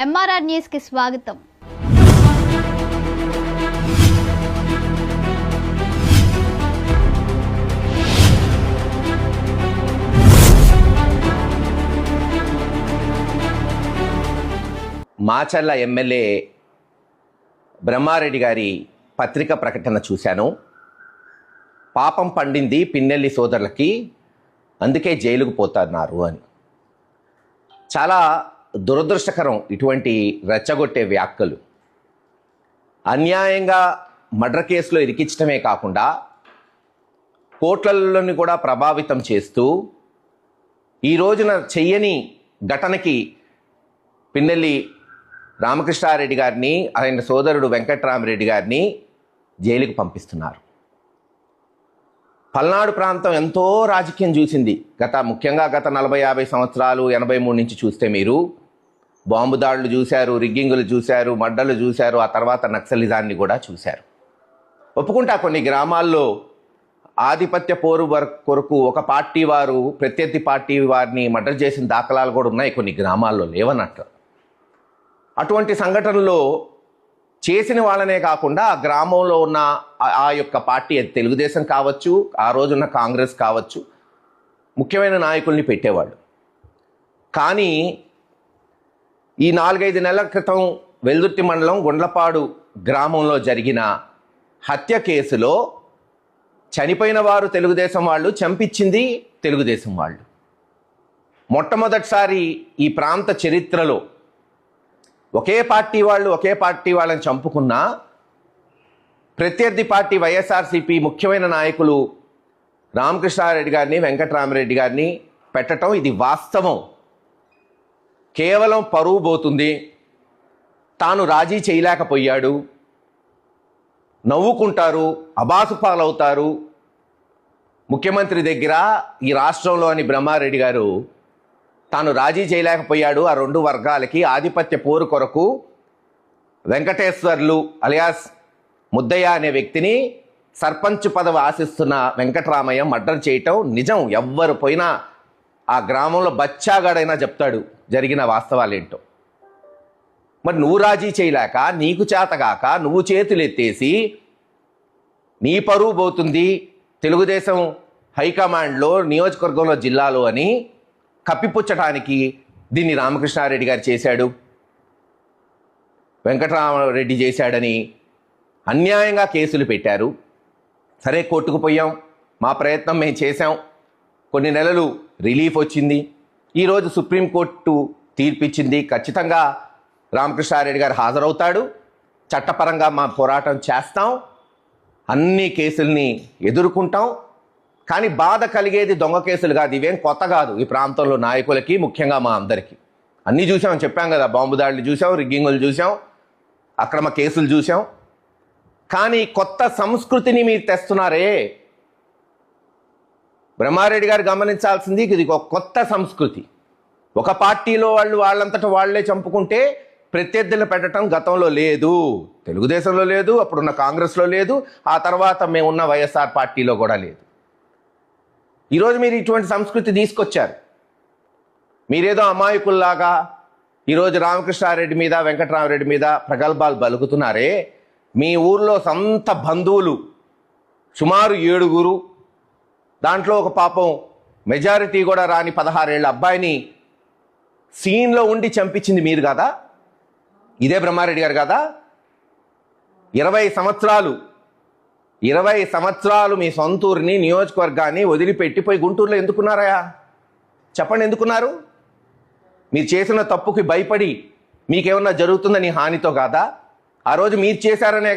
MRR న్యూస్కి స్వాగతం. Macherla MLA Brahma Reddy గారి పత్రిక ప్రకటన చూశాను. పాపం పండింది పిన్నెల్లి సోదరులకి అందుకే జైలుకు పోతున్నారు అని. చాలా దురదృష్టకరం ఇటువంటి రెచ్చగొట్టే వ్యాఖ్యలు. అన్యాయంగా మర్డర్ కేసులో ఇరికించడమే కాకుండా కోట్లలోని కూడా ప్రభావితం చేస్తూ ఈ రోజున చెయ్యని ఘటనకి పిన్నెల్లి రామకృష్ణారెడ్డి గారిని ఆయన సోదరుడు వెంకట్రామరెడ్డి గారిని జైలుకు పంపిస్తున్నారు. పల్నాడు ప్రాంతం ఎంతో రాజకీయం చూసింది. గత ముఖ్యంగా గత నలభై యాభై సంవత్సరాలు ఎనభై మూడు నుంచి చూస్తే మీరు బాంబు దాడులు చూశారు రిగ్గింగులు చూశారు మడ్డలు చూశారు ఆ తర్వాత నక్సలిజాన్ని కూడా చూశారు. ఒప్పుకుంటా కొన్ని గ్రామాల్లో ఆధిపత్య పోరు వర- కొరకు ఒక పార్టీ వారు ప్రత్యర్థి పార్టీ వారిని మర్డర్ చేసిన దాఖలాలు కూడా ఉన్నాయి కొన్ని గ్రామాల్లో లేవన్నట్లు అటువంటి సంఘటనలో చేసిన వాళ్ళనే కాకుండా ఆ గ్రామంలో ఉన్న ఆ- ఆ యొక్క పార్టీ అది తెలుగుదేశం కావచ్చు ఆ రోజున్న కాంగ్రెస్ కావచ్చు ముఖ్యమైన నాయకుల్ని పెట్టేవాళ్ళు. కానీ ఈ నాలుగైదు నెలల క్రితం వెల్దుర్తి మండలం గుండ్లపాడు గ్రామంలో జరిగిన హత్య కేసులో చనిపోయిన వారు తెలుగుదేశం వాళ్ళు చంపించింది తెలుగుదేశం వాళ్ళు. మొట్టమొదటిసారి ఈ ప్రాంత చరిత్రలో ఒకే పార్టీ వాళ్ళు ఒకే పార్టీ వాళ్ళని చంపుకున్నా ప్రత్యర్థి పార్టీ వైఎస్ఆర్సీపీ ముఖ్యమైన నాయకులు రామకృష్ణారెడ్డి గారిని వెంకటరామరెడ్డి గారిని పెట్టడం ఇది వాస్తవం. కేవలం పరువు పోతుంది. తాను రాజీ చేయలేకపోయాడు. నవ్వుకుంటారు అబాసు పాలవుతారు ముఖ్యమంత్రి దగ్గర ఈ రాష్ట్రంలోని బ్రహ్మారెడ్డి గారు తాను రాజీ చేయలేకపోయాడు. ఆ రెండు వర్గాలకి ఆధిపత్య పోరు కొరకు వెంకటేశ్వర్లు అలియాస్ ముద్దయ్య అనే వ్యక్తిని సర్పంచ్ పదవి ఆశిస్తున్న వెంకటరామయ్య మర్డర్ చేయటం నిజం. ఎవ్వరు పోయినా ఆ గ్రామంలో బచ్చాగాడైనా చెప్తాడు. జరిగిన వాస్తవాలేంటో. మరి నువ్వు రాజీ చేయలేక నీకు చేతగాక నువ్వు చేతులు ఎత్తేసి నీ పరువు పోతుంది తెలుగుదేశం హైకమాండ్లో నియోజకవర్గంలో జిల్లాలో అని కప్పిపుచ్చటానికి దీన్ని రామకృష్ణారెడ్డి గారు చేశాడు. వెంకటరామరెడ్డి చేశాడని అన్యాయంగా కేసులు పెట్టారు. సరే కొట్టుకుపోయాం మా ప్రయత్నం మేము చేశాం. కొన్ని నెలలు రిలీఫ్ వచ్చింది. ఈరోజు సుప్రీంకోర్టు తీర్పిచ్చింది ఖచ్చితంగా రామకృష్ణారెడ్డి గారు హాజరవుతాడు. చట్టపరంగా మా పోరాటం చేస్తాం. అన్ని కేసుల్ని ఎదుర్కొంటాం. కానీ బాధ కలిగేది దొంగ కేసులు కాదు. ఇవేం కొత్త కాదు ఈ ప్రాంతంలో నాయకులకి ముఖ్యంగా మా అందరికీ. అన్నీ చూసాం చెప్పాం కదా బాంబు దాడులు చూసాం రిగ్గింగులు చూసాం అక్రమ కేసులు చూసాం. కానీ కొత్త సంస్కృతిని మీరు తెస్తున్నారే. బ్రహ్మారెడ్డి గారు గమనించాల్సింది ఇది ఒక కొత్త సంస్కృతి. ఒక పార్టీలో వాళ్ళు వాళ్ళంతటా వాళ్ళే చంపుకుంటే ప్రత్యర్థులు పెట్టడం గతంలో లేదు. తెలుగుదేశంలో లేదు అప్పుడున్న కాంగ్రెస్లో లేదు ఆ తర్వాత మేమున్న వైఎస్ఆర్ పార్టీలో కూడా లేదు. ఈరోజు మీరు ఇటువంటి సంస్కృతి తీసుకొచ్చారు. మీరేదో అమాయకుల్లాగా ఈరోజు రామకృష్ణారెడ్డి మీద వెంకటరామరెడ్డి మీద ప్రగల్భాలు బలుకుతున్నారే మీ ఊర్లో సొంత బంధువులు సుమారు ఏడుగురు దాంట్లో ఒక పాపం మెజారిటీ కూడా రాని పదహారేళ్ళ అబ్బాయిని సీన్లో ఉండి చంపించింది మీరు కదా? ఇదే బ్రహ్మారెడ్డి గారు కదా? ఇరవై సంవత్సరాలు ఇరవై సంవత్సరాలు మీ సొంతూరిని నియోజకవర్గాన్ని వదిలిపెట్టి పోయి గుంటూరులో ఎందుకున్నారయా చెప్పండి ఎందుకున్నారు? మీరు చేసిన తప్పుకి భయపడి మీకేమన్నా జరుగుతుందని హానితో కాదా? ఆ రోజు మీరు చేశారనే